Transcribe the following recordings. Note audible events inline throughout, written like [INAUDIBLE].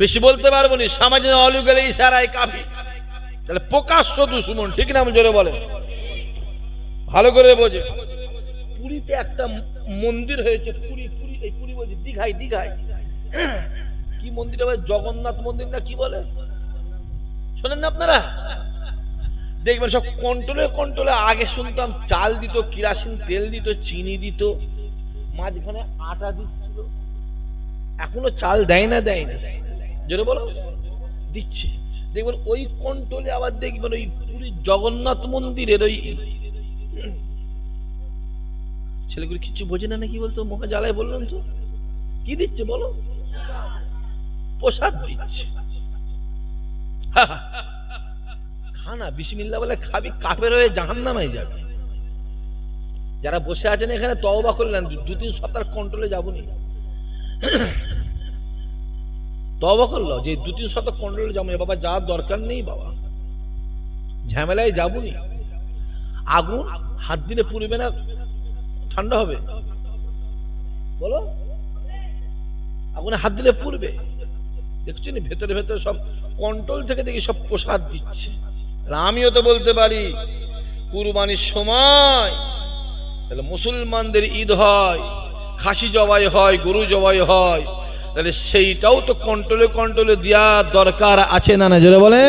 বেশি বলতে পারব না, সামাজিক অলু গেলে ইশারায় কাফি। তাহলে প্রকাশ্য দুশ্মন, ঠিক না আমি জোরে বলে ভালো করে বোঝে। পুরীতে একটা মন্দির হয়েছে পুরী পুরী এই পুরী বলছি, দীঘায় দীঘায়। কি মন্দির হবে? জগন্নাথ মন্দির না কি বলে? শোনেন না আপনারা? দেখবেন সব কন্ট্রোলে কন্ট্রোলে। আগে শুনতাম চাল দিত, কিরাসিন তেল দিত, চিনি দিত। মাঝখানে আটা দিচ্ছিল। এখনও চাল দেয় না দেয় না। জোরে বলো। দিচ্ছে। দেখবেন ওই কন্ট্রোলে আবার দেখবেন ওই পুরী জগন্নাথ মন্দিরের ওই ছেলেগুলো কিচ্ছু বোঝে না নাকি বলতো? মহা জ্বালায় বললাম তো। কি দিচ্ছে বলো? প্রসাদ দিচ্ছে। খানা বিসমিল্লা বলে খাবি, কাপের হয়ে জাহান নামাই যাবে। যারা বসে আছেন এখানে তওবা করলেন, দু- তিন সপ্তাহ কন্ট্রোলে যাবনি তওবা করল, যে দু তিন সপ্তাহ কন্ট্রোলে যাব বাবা যাওয়ার দরকার নেই বাবা। ঝামেলায় যাবনি আগুন হাত দিলে পুড়বে না, ঠান্ডা হবে। বলো? আগুনে হাত দিলে পুড়বে। দেখছেন ভেতরে ভেতরে সব কন্ট্রোল থেকে দেখি সব প্রসাদ দিচ্ছে। আমিও তো বলতে পারি, কুরবানির সময় তাহলে মুসলমানদের ঈদ হয়, খাসি জবাই হয়, গরু জবাই হয় তাহলে সেইটাও তো কন্ট্রোলে কন্ট্রোলে দেওয়া দরকার আছে না না বলে।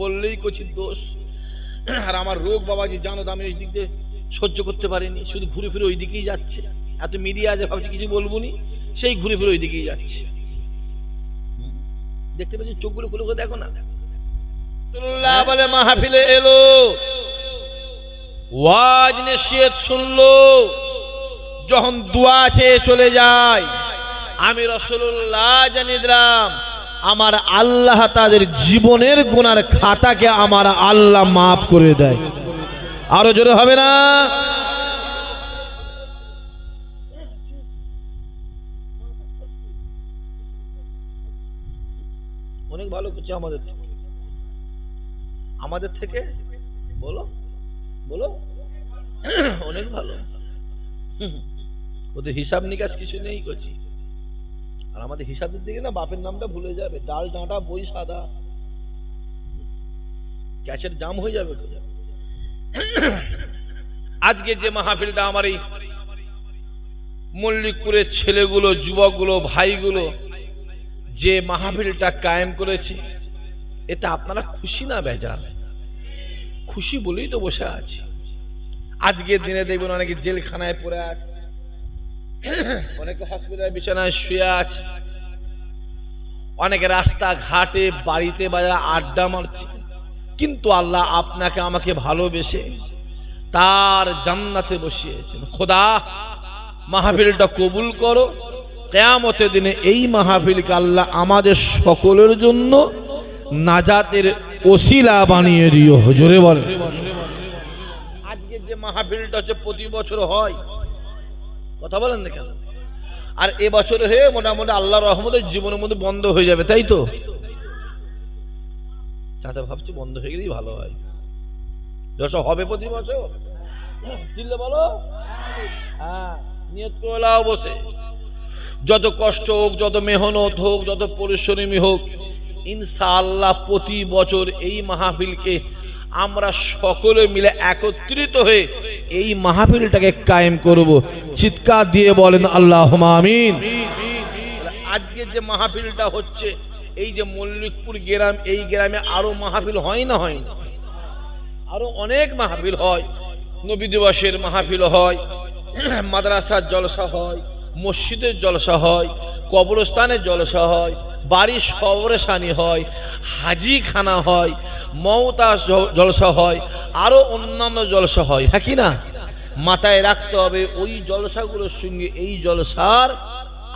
বললেই কচির দোষ। আর আমার রোগ বাবাজি জানো তো, আমি ওই দিক দিয়ে সহ্য করতে পারিনি। শুধু ঘুরে ফিরে ওই দিকেই যাচ্ছে। এত মিডিয়া আছে, ভাবছি কিছু বলব নি, সেই ঘুরে ফিরে ওই দিকেই যাচ্ছে। দেখতে পাচ্ছি চোখগুলো করে দেখো না? বলে, মাহফিলে এলো। ওয়াজ নসিহত শুনলো। যখন দোয়া চেয়ে চলে যায়, আমি রসুল্লাহ জানি দিলাম, আমার আল্লাহ তাদের জীবনের গুনার খাতাকে আমার আল্লাহ মাফ করে দেয়। আরও জোরে হবে না? অনেক ভালো করছে আমাদের থেকে। আমাদের থেকে? বলো। বলো। অনেক ভালো। হুম। ওদের হিসাব নিকাশ কিছু নেই করছি আর আমাদের হিসাবের দিকে না বাপের নামটা ভুলে যাবে। ডাল, ডাঁটা, বই, সাদা। ক্যাশের জাম হয়ে যাবে আজকে যে মাহফিলটা আমার এই মল্লিকপুরের ছেলেগুলো, যুবকগুলো, ভাইগুলো যে মাহফিলটা কায়েম করেছে, এতে আপনারা খুশি না বেজার? খুশি বলেই তো বসে আছি। আজকের দিনে দেখবেন অনেকে জেলখানায় পড়ে আছে। অনেকে হসপিটাল বিছানায় শুয়ে আছে। অনেকে রাস্তা ঘাটে বাড়িতে বাজারে আড্ডা মারছে। কিন্তু আল্লাহ আপনাকে আমাকে ভালোবেসে তার জান্নাতে বসিয়েছেন। খোদা, মাহফিলটা কবুল করো। কেয়ামতের দিনে এই মাহফিলকে আল্লাহ আমাদের সকলের জন্য নাজাতের ওসিলা বানিয়ে দিও। জোরে বলে। আজকে যে মাহফিলটা হচ্ছে প্রতি বছর হয় কথা বলেন না আর এ হয়ে মোটামুটি আল্লাহ রহমতের জীবনের মধ্যে বন্ধ হয়ে যাবে, তাই তো? চাচা ভাবছি বন্ধ হয়ে গেলেই ভালো হয়। যশ, হবে প্রতি বছর? চিল্লে বলো। হ্যাঁ নিয়ত করে লাও বসে। যত কষ্ট হোক, যত মেহনত হোক, যত পরিশ্রমী হোক, ইনশাআল্লাহ প্রতি বছর এই মাহফিলকে আমরা সকলে মিলে একত্রিত হয়ে এই মাহফিলটাকে কায়েম করব। চিৎকার দিয়ে বলেন আল্লাহ আমিন। আজকে যে মাহফিলটা হচ্ছে, এই যে মল্লিকপুর গ্রাম, এই গ্রামে আরও মাহফিল হয় না হয়? না আরও অনেক মাহফিল হয়। নবী দিবসের মাহফিল হয়, মাদ্রাসার জলসা হয়, মসজিদের জলসা হয়, কবরস্থানের জলসা হয় বাড়ির সবরেশানি হয় হাজি খানা হয় মমতা জলসা হয়, আরও অন্যান্য জলসা হয় হ্যাঁ কি না? মাথায় রাখতে হবে ওই জলসাগুলোর সঙ্গে এই জলসার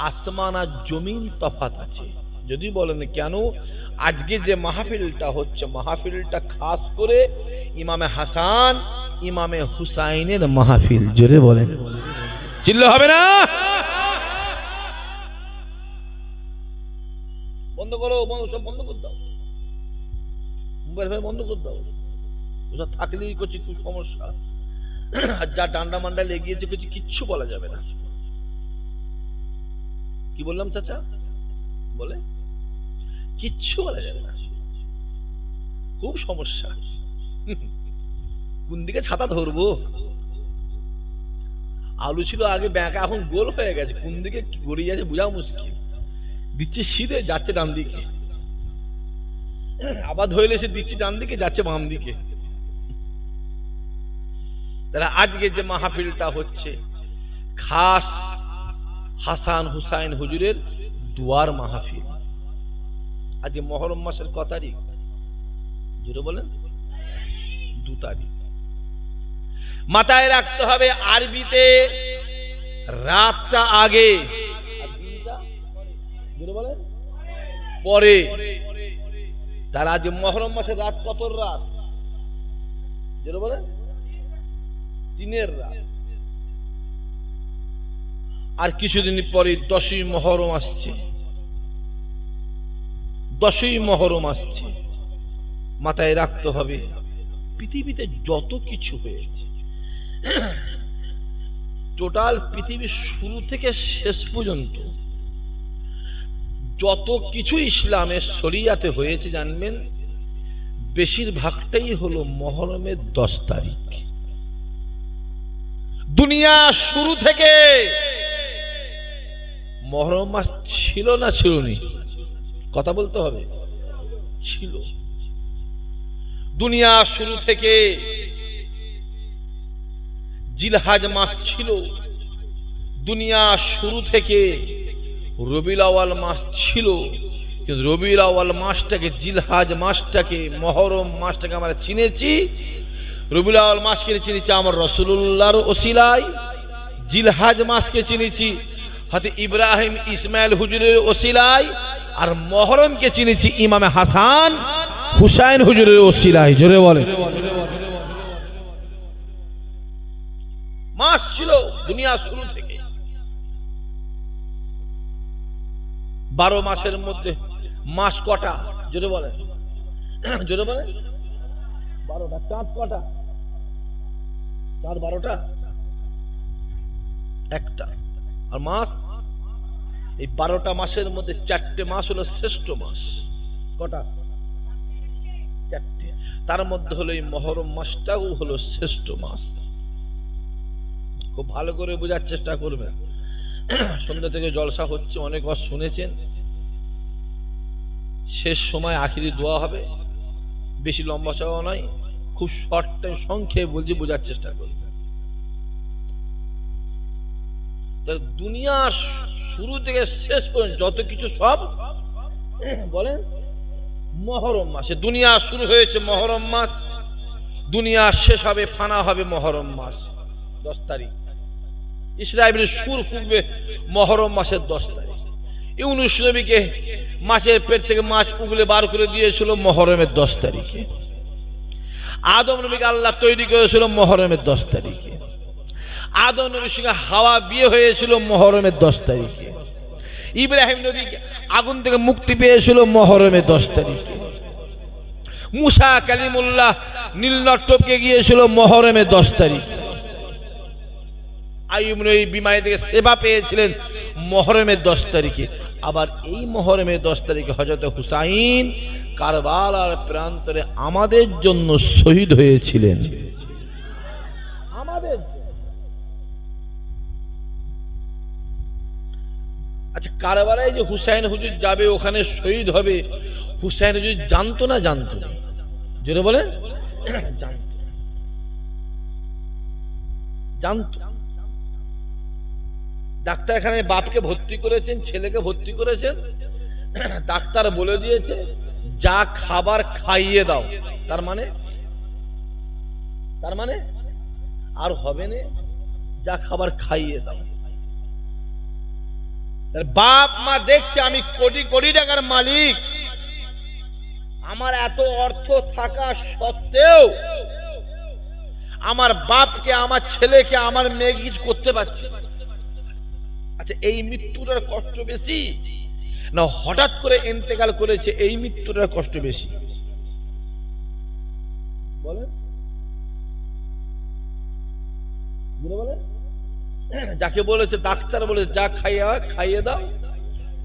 আসমান আর জমিন তফাত আছে। যদি বলেন কেন? আজকে যে মাহফিলটা হচ্ছে, মাহফিলটা খাস করে ইমামে হাসান, ইমামে হুসাইনের মাহফিল, জোরে বলেন। চিল্ল হবে না? বন্ধ করো সব বন্ধ করে দাও। মোবাইল বন্ধ ওসব থাকলেই খুব সমস্যা। আর যা ডান্ডা মান্ডা লেগিয়েছে কিচ্ছু বলা যাবে না। কি বললাম চাচা? বলে, কিচ্ছু বলা যাবে না। খুব সমস্যা। কোন দিকে ছাতা ধরবো? আলু ছিল আগে ব্যাঁকা এখন গোল হয়ে গেছে। কোন দিকে গড়িয়ে যাচ্ছে বোঝা মুশকিল। দিচ্ছে শীতে যাচ্ছে ডান দিকে। আবার ধরলে সে দিচ্ছে ডান দিকে, যাচ্ছে বাম দিকে। তাহলে আজকে যে মাহফিলটা হচ্ছে, খাস হাসান হুসাইন হুজুরের দুয়ার মাহফিল। আজকে মহরম মাসের ক তারিখ? জুড়ে বলেন। দু তারিখ। মাথায় রাখতে হবে, আরবিতে রাতটা আগে পরে। তার আজ মহরম মাসের রাত কত রাত? বলেন। তিনের রাত। আর কিছুদিন পরে দশই মহরম আসছে। দশই মহরম আসছে। মাথায় রাখতে হবে, পৃথিবীতে যত কিছু হয়েছে, টোটাল পৃথিবীর শুরু থেকে শেষ পর্যন্ত যত কিছু ইসলামের শরিয়াতে হয়েছে, জানবেন? বেশিরভাগটাই হলো মহরমের দশ তারিখ। দুনিয়া শুরু থেকে মহরম মাস ছিল না ছিল নি কথা বলতে হবে। ছিল। দুনিয়া শুরু থেকে জিলহাজ মাস ছিল। দুনিয়া শুরু থেকে রবিল আওয়াল মাস ছিল, কিন্তু রবিউল আওয়াল মাসটাকে, জিলহাজ মাসটাকে, মহরম মাসটাকে আমরা চিনেছি। রবিউল আওয়াল মাসকে চিনেছি আমার রসুল্লাহর ওসিলায়। জিলহাজ মাসকে চিনেছি হাতে ইব্রাহিম ইসমাইল হুজুরের ওসিলায়। আর মহরমকে চিনেছি ইমামে হাসান হুসাইন হুজুরের ওসিলায়। জোরে বলে মাস ছিল, দুনিয়া শুরু থেকে বারো মাসের মধ্যে মাস কটা? জোরে বলে। জোরে বলে। বারোটা? চাঁদ কটা? চাঁদ বারোটা? একটা। আর মাস? এই বারোটা মাসের মধ্যে চারটে মাস হলো শ্রেষ্ঠ মাস। কটা? চারটে। তার মধ্যে হলো এই মহরম মাসটাও হলো শ্রেষ্ঠ মাস। খুব ভালো করে বোঝার চেষ্টা করবেন। সন্ধ্যা থেকে জলসা হচ্ছে অনেক বার শুনেছেন। শেষ সময় আখিরি দোয়া হবে। বেশি লম্বা চাওয়া নয়, খুব শর্ট টাইম সংক্ষেপে বলছি, বোঝার চেষ্টা তা দুনিয়া শুরু থেকে শেষ পর্যন্ত যত কিছু সব, বলেন, মহরম মাসে। দুনিয়া শুরু হয়েছে মহরম মাস, দুনিয়া শেষ হবে, ফানা হবে মহরম মাস। দশ তারিখ। ইসরায়েলের সুর ফুকবে মহরম মাসের দশ তারিখ। ইউনুস নবীকে মাছের পেট থেকে মাছ উগলে বার করে দিয়েছিল মহরমের দশ তারিখে। আদম নবীকে আল্লাহ তৈরি করেছিল মহরমের দশ তারিখে। আদম নবীর সঙ্গে হাওয়া বিয়ে হয়েছিল মহরমের দশ তারিখে। ইব্রাহিম নবী আগুন থেকে মুক্তি পেয়েছিল মহরমের দশ তারিখে। মুসা কালিমুল্লাহ নীলনট্টপকে গিয়েছিল মহরমের দশ তারিখে। নবী বিমারি থেকে সেবা পেয়েছিলেন মহরমের দশ তারিখে। আবার এই মহরমের দশ তারিখে হজরত হুসাইন কারবালার প্রান্তরে আমাদের জন্য শহীদ হয়েছিলেন। আমাদের আচ্ছা কারবালায় যে হুসাইন হুজুর যাবে, ওখানে শহীদ হবে, হুসাইন হুজুর জানতো না জানতো? না জোরে বলেন? [COUGHS] জানতো। জানতো। ডাক্তারখানায় বাপকে ভর্তি করেছেন, ছেলেকে ভর্তি করেছেন। ডাক্তার বলে দিয়েছে, যা খাবার খাইয়ে দাও। তার মানে? তার মানে? আর হবে না, যা খাবার খাইয়ে দাও। বাপ মা দেখছে, আমি কোটি কোটি টাকার মালিক। আমার এত অর্থ থাকা সত্ত্বেও আমার বাপকে, আমার ছেলেকে, আমার মেয়ে কিছু করতে পারছি। আচ্ছা এই মৃত্যুটার কষ্ট বেশি? না, হঠাৎ করে এন্তেকাল করেছে, এই মৃত্যুটার কষ্ট বেশি? বলেন। বলে বলে যাকে বলেছে, ডাক্তার বলেছে, যা খাইয়ে খাইয়ে দাও।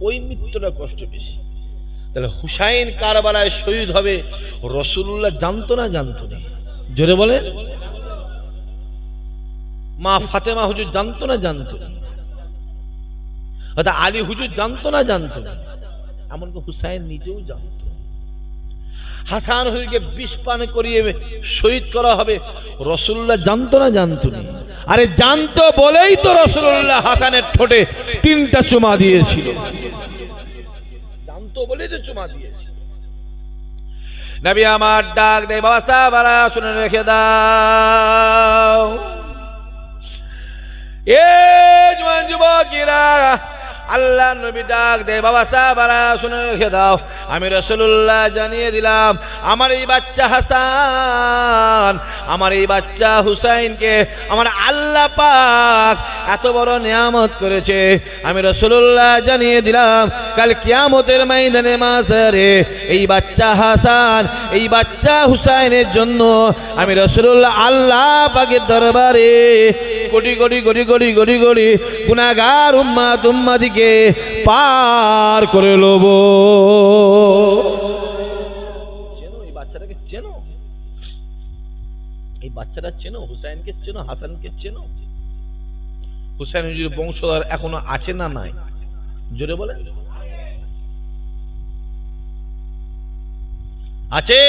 ওই মৃত্যুটা কষ্ট বেশি। তাহলে হুসাইন কারবালায় শহীদ হবে রসুল্লাহ জানতো না জানতো না? জোরে বলে মা ফাতেমা হুজুর জানতো না জানতো না? অর্থাৎ আলী হুজুর জানতো না জানতো। এমনকি হুসাইন নিজেও জানতো। হাসান হুজুরকে বিষ পান করিয়ে শহীদ করা হবে। রসুল্লাহ জানতো না জানতো না। আরে জানতো বলেই তো রসুল্লাহ হাসানের ঠোঁটে তিনটা চুমা দিয়েছিল। জানতো বলেই তো চুমা দিয়েছিল। নবী আমার ডাক দে বাবা সাহাবারা শুনে রেখে দাও। এ জোয়ান যুবকেরা আল্লাহ নবী ডাক দে, বাবা সাহাবারা শুনে রেখে দাও। আমি রসুল্লাহ জানিয়ে দিলাম, আমার এই বাচ্চা হাসান, আমার এই বাচ্চা হুসাইনকে আমার আল্লাহ পাক এত বড় নিয়ামত করেছে। আমি রসুল্লাহ জানিয়ে দিলাম, কাল কিয়ামতের ময়দানে মাঝারে এই বাচ্চা হাসান, এই বাচ্চা হুসাইনের জন্য আমি রসুল্লাহ আল্লাহ পাকের দরবারে কোটি কোটি কোটি কোটি কোটি কোটি গুনাগার উম্মা তুম্মাদিকে পার করে লব। এই বাচ্চাটাকে চেনো? এই বাচ্চাটা চেনো? হুসাইনকে চেনো? হাসানকে চেনো? হুসাইন হুজুর বংশধর এখনও আছে না নাই? জোরে বলে। আছে।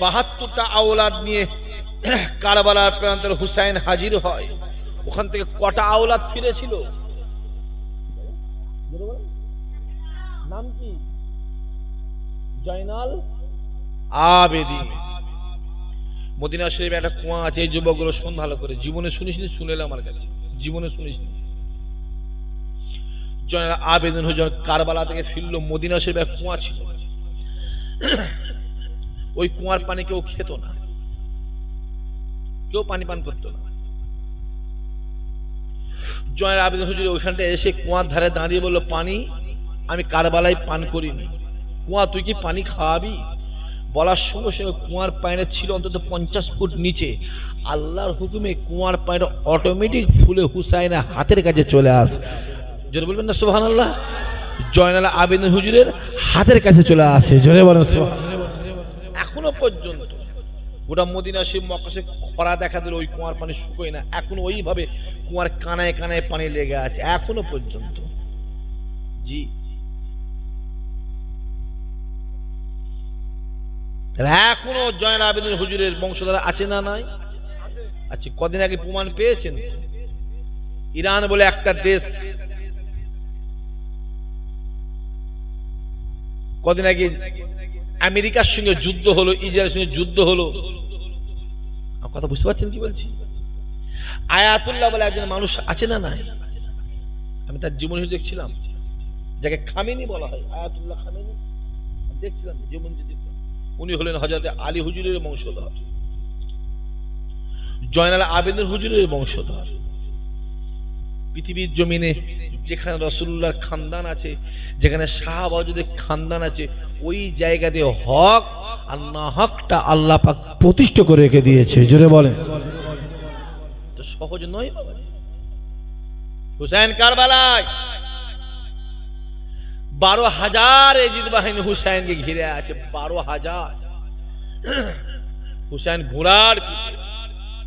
বাহাত্তরটা আওলাদ নিয়ে কারবালার প্রান্তের হুসাইন হাজির হয়। ওখান থেকে কটা আওলাদ ফিরেছিল? নাম কি? জয়নাল আবেদি। মদিনা একটা কুয়া আছে, এই যুবকগুলো শোন ভালো করে। জীবনে শুনিস নি? আমার কাছে। জীবনে শুনিস নি? জয়নাল হুজুর কারবালা থেকে ফিরলো, মদিনা শরীফে একটা কুয়া ছিল। ওই কুয়ার পানি কেউ খেত না। কেউ পানি পান করতো না। জয়ের আবেদন হুজুর ওইখানটা এসে কুয়ার ধারে দাঁড়িয়ে বলল, পানি আমি কারবালায় পান করিনি। কুয়া, তুই কি পানি খাওয়াবি? বলার সঙ্গে সঙ্গে কুয়ার পায়রা ছিল অন্তত পঞ্চাশ ফুট নিচে। আল্লাহর হুকুমে কুয়ার পায়রা অটোমেটিক ফুলে হুসাইনা হাতের কাছে চলে আস। জোরে বলবেন না সোহান আল্লাহ জয়নাল আবেদন হুজুরের হাতের কাছে চলে আসে। জোরে বলেন এখনও পর্যন্ত গোটা মদিনা শিব মকাশে খরা দেখা দিল ওই কুয়ার পানি শুকোয় না। এখন ওইভাবে কুয়ার কানায় কানায় পানি লেগে আছে। এখনও পর্যন্ত। জি। এখনও জয়ন আবেদন হুজুরের বংশধারা আছে না নাই? আচ্ছা কদিন আগে প্রমাণ পেয়েছেন ইরান বলে একটা দেশ। কদিন আগে আমেরিকার সঙ্গে যুদ্ধ হলো, ইসরায়েলের সঙ্গে যুদ্ধ হলো। কথা বুঝতে পারছেন কি বলছি? আয়াতুল্লাহ বলে একজন মানুষ আছে না নাই? আমি তার জীবনী দেখছিলাম। যাকে খামেনি বলা হয়, আয়াতুল্লাহ খামেনি। দেখছিলাম জীবন দেখছিলাম। উনি হলেন হজরত আলী হুজুরের বংশধর, জয়নাল আবেদন হুজুরের বংশধর। পৃথিবীর জমিনে যেখানে রসুল্লাহর খানদান আছে, যেখানে শাহবাজুদের খানদান আছে, ওই জায়গাতে হক আর না হকটা আল্লাহ পাক প্রতিষ্ঠ করে রেখে দিয়েছে। জোরে বলে তো সহজ নয় বাবা। হুসাইন কারবালায় বারো হাজার এজিদ বাহিনী হুসাইনকে ঘিরে আছে বারো হাজার হুসাইন ঘোড়ার।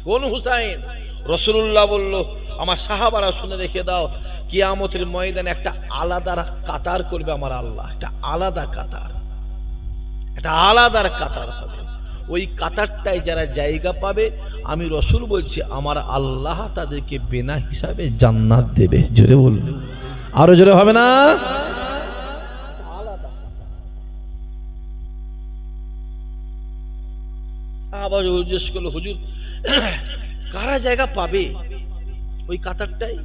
কোন হুসাইন রসুল্লাহ বলল আমার সাহাবারা শুনে রেখে দাও কিয়ামতের ময়দানে একটা আলাদা কাতার করবে আমার আল্লাহ একটা আলাদা কাতার একটা আলাদার কাতার হবে ওই কাতারটায় যারা জায়গা পাবে আমি রসুল বলছি আমার আল্লাহ তাদেরকে বেনা হিসাবে জান্নাত দেবে জোরে বলবে আরও জোরে হবে না জিজ্ঞেস করল, হুজুর, কারা জায়গা পাবে? ওই কাতারটাই।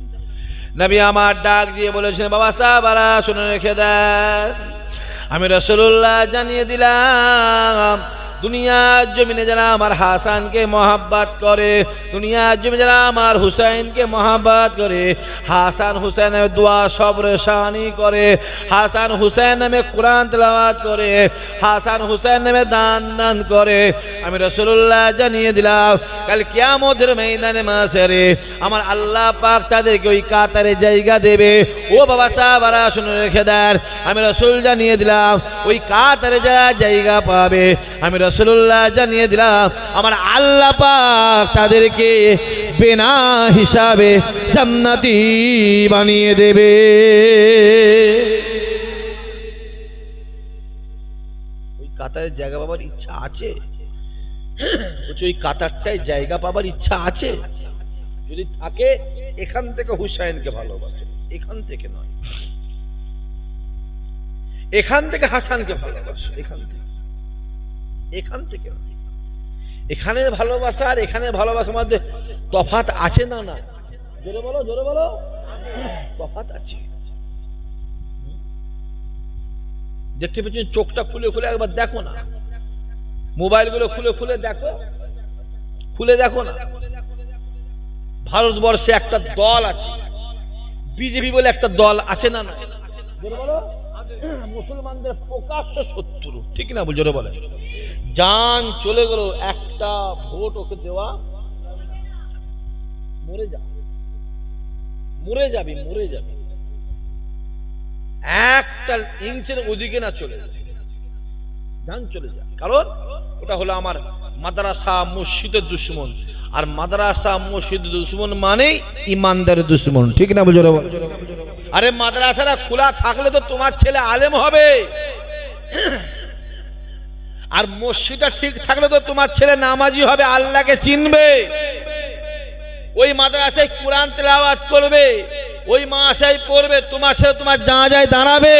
নবী আমার ডাক দিয়ে বলেছেন, বাবা সাহাবারা শুনে রেখে দেন। আমি রসুল্লাহ জানিয়ে দিলাম দুনিয়ার জমিনে যারা আমার হাসানকে মহাব্বাত করে, দুনিয়ার জমিনে যারা আমার হুসাইনকে মহাব্বাত করে, হাসান হুসাইনের দোয়া সবর শানি করে, হাসান হুসাইন নামে কোরআন তেলাওয়াত করে, হাসান হুসাইন নামে দান দান করে। আমি রসুল্লাহ জানিয়ে দিলাম, কাল কিয়ামতের ময়দানে মাসেরে আমার আল্লাহ পাক তাদেরকে ওই কাতারে জায়গা দেবে। ও বাবা সাহাবারা শুনে রেখে দেন, আমি রসুল জানিয়ে দিলাম, ওই কাতারে যারা জায়গা পাবে, আমি রসুল্লাহ জানিয়ে দিলাম আমার আল্লাহ পাক তাদেরকে বেনা হিসাবে জান্নাতি বানিয়ে দেবে। ওই কাতারের জায়গা পাবার ইচ্ছা আছে? বলছি, ওই কাতারটায় জায়গা পাবার ইচ্ছা আছে? যদি থাকে এখান থেকে হুসাইনকে ভালোবাসে। এখান থেকে নয়। এখান থেকে হাসানকে ভালোবাসে। এখান থেকে। এখান থেকে এখানের ভালোবাসা আর এখানের ভালোবাসার মধ্যে তফাত আছে না না? জোরে বলো জোরে বলো। তফাত আছে। দেখতে পেয়েছেন চোখটা খুলে খুলে একবার দেখো না। মোবাইলগুলো খুলে খুলে দেখো। খুলে দেখো না। ভারতবর্ষে একটা দল আছে। বিজেপি বলে একটা দল আছে না না? মুসলমানদের প্রকাশ্য শত্রু। ঠিক না বল জোরে বলে যান, চলে গেল। একটা ভোট ওকে দেওয়া। মরে যা। মরে যাবি মরে যাবি। একটা ইঞ্চের ওদিকে না চলে যান, চলে যা। কারণ ওটা হলো আমার মাদ্রাসা মসজিদের দুশ্মন। আর মাদ্রাসা মসজিদ দুশ্মন মানেই ইমানদারের দুশ্মন। ঠিক না বুঝো আরে মাদ্রাসাটা খোলা থাকলে তো তোমার ছেলে আলেম হবে। আর মসজিদটা ঠিক থাকলে তো তোমার ছেলে নামাজি হবে, আল্লাহকে চিনবে। ওই মাদ্রাসায় কোরআন তেলাওয়াত করবে, ওই মাসায় পড়বে, তোমার ছেলে তোমার যা যায় দাঁড়াবে।